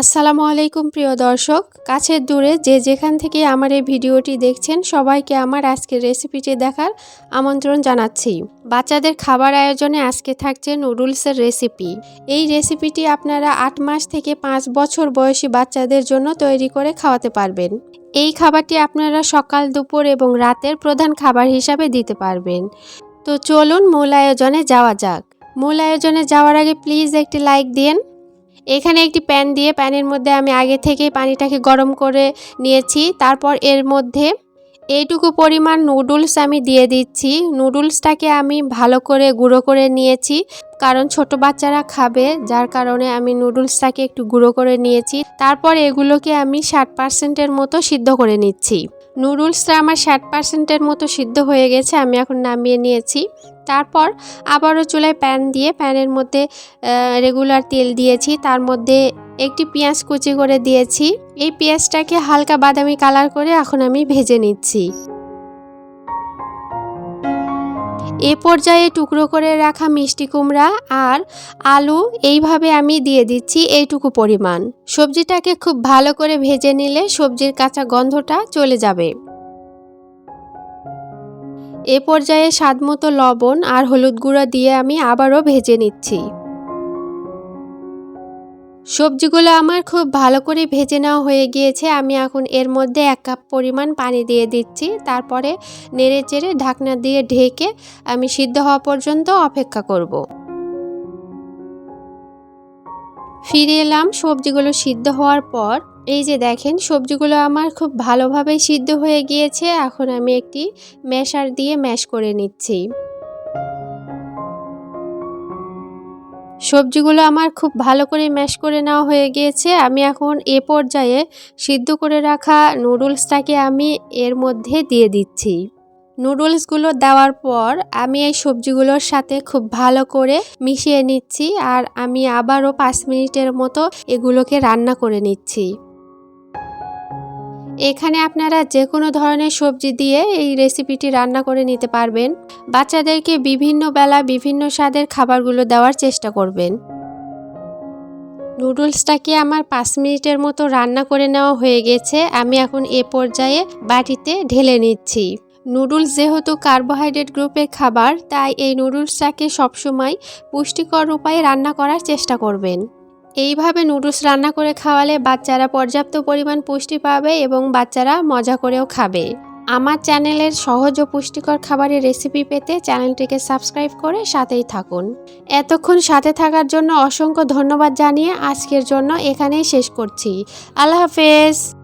আসসালামু আলাইকুম প্রিয় দর্শক। কাছের দূরে যে যেখান থেকে আমার এই ভিডিওটি দেখছেন, সবাইকে আমার আজকের রেসিপিটি দেখার আমন্ত্রণ জানাচ্ছি। বাচ্চাদের খাবার আয়োজনে আজকে থাকছে নুডলসের রেসিপি। এই রেসিপিটি আপনারা আট মাস থেকে পাঁচ বছর বয়সী বাচ্চাদের জন্য তৈরি করে খাওয়াতে পারবেন। এই খাবারটি আপনারা সকাল, দুপুর এবং রাতের প্রধান খাবার হিসাবে দিতে পারবেন। তো চলুন মূল আয়োজনে যাওয়া যাক। মূল আয়োজনে যাওয়ার আগে প্লিজ একটি লাইক দিন। এখানে একটি প্যান দিয়ে প্যানের মধ্যে আমি আগে থেকেই পানিটাকে গরম করে নিয়েছি। তারপর এর মধ্যে এইটুকু পরিমাণ নুডলস আমি দিয়ে দিচ্ছি। নুডলসটাকে আমি ভালো করে গুঁড়ো করে নিয়েছি, কারণ ছোট বাচ্চারা খাবে, যার কারণে আমি নুডলসটাকে একটু গুঁড়ো করে নিয়েছি। তারপর এগুলোকে আমি ষাট পার্সেন্টের মতো সিদ্ধ করে নিচ্ছি। নুডলসটা আমার ষাট পার্সেন্টের মতো সিদ্ধ হয়ে গেছে, আমি এখন নামিয়ে নিয়েছি। তারপর আবারও চুলায় প্যান দিয়ে প্যানের মধ্যে রেগুলার তেল দিয়েছি। তার মধ্যে একটি পেঁয়াজ কুচি করে দিয়েছি। এই পেঁয়াজটাকে হালকা বাদামি কালার করে এখন আমি ভেজে নিচ্ছি। এ পর্যায়ে টুকরো করে রাখা মিষ্টি কুমড়া আর আলু এইভাবে আমি দিয়ে দিচ্ছি এইটুকু পরিমাণ। সবজিটাকে খুব ভালো করে ভেজে নিলে সবজির কাঁচা গন্ধটা চলে যাবে। এ পর্যায়ে স্বাদমতো লবণ আর হলুদ গুঁড়ো দিয়ে আমি আবারও ভেজে নিচ্ছি। সবজিগুলো আমার খুব ভালো করে ভেজে নেওয়া হয়ে গিয়েছে। আমি এখন এর মধ্যে এক কাপ পরিমাণ পানি দিয়ে দিচ্ছি। তারপরে নেড়ে চেড়ে ঢাকনা দিয়ে ঢেকে আমি সিদ্ধ হওয়া পর্যন্ত অপেক্ষা করব। ফিরে এলাম সবজিগুলো সিদ্ধ হওয়ার পর এই যে দেখেন, সবজিগুলো আমার খুব ভালোভাবে সিদ্ধ হয়ে গিয়েছে। এখন আমি একটি ম্যাশার দিয়ে ম্যাশ করে নিচ্ছি। সবজিগুলো আমার খুব ভালো করে ম্যাশ করে নেওয়া হয়ে গিয়েছে। আমি এখন এ পর্যায়ে সিদ্ধ করে রাখা নুডলসটাকে আমি এর মধ্যে দিয়ে দিচ্ছি। নুডলসগুলো দেওয়ার পর আমি এই সবজিগুলোর সাথে খুব ভালো করে মিশিয়ে নিচ্ছি আর আমি আবারও পাঁচ মিনিটের মতো এগুলোকে রান্না করে নিচ্ছি। এখানে আপনারা যে কোনো ধরনের সবজি দিয়ে এই রেসিপিটি রান্না করে নিতে পারবেন। বাচ্চাদেরকে বিভিন্ন বেলা বিভিন্ন স্বাদের খাবারগুলো দেওয়ার চেষ্টা করবেন। নুডলসটাকে আমার পাঁচ মিনিটের মতো রান্না করে নেওয়া হয়ে গেছে। আমি এখন এ পর্যায়ে বাটিতে ঢেলে নিচ্ছি। নুডলস যেহেতু কার্বোহাইড্রেট গ্রুপের খাবার, তাই এই নুডলসটাকে সবসময় পুষ্টিকর উপায়ে রান্না করার চেষ্টা করবেন। এইভাবে নুডলস রান্না করে খাওয়ালে বাচ্চারা পর্যাপ্ত পরিমাণ পুষ্টি পাবে এবং বাচ্চারা মজা করেও খাবে। আমার চ্যানেলের সহজ ও পুষ্টিকর খাবারের রেসিপি পেতে চ্যানেলটিকে সাবস্ক্রাইব করে সাথেই থাকুন। এতক্ষণ সাথে থাকার জন্য অসংখ্য ধন্যবাদ জানিয়ে আজকের জন্য এখানেই শেষ করছি। আল্লাহ হাফেজ!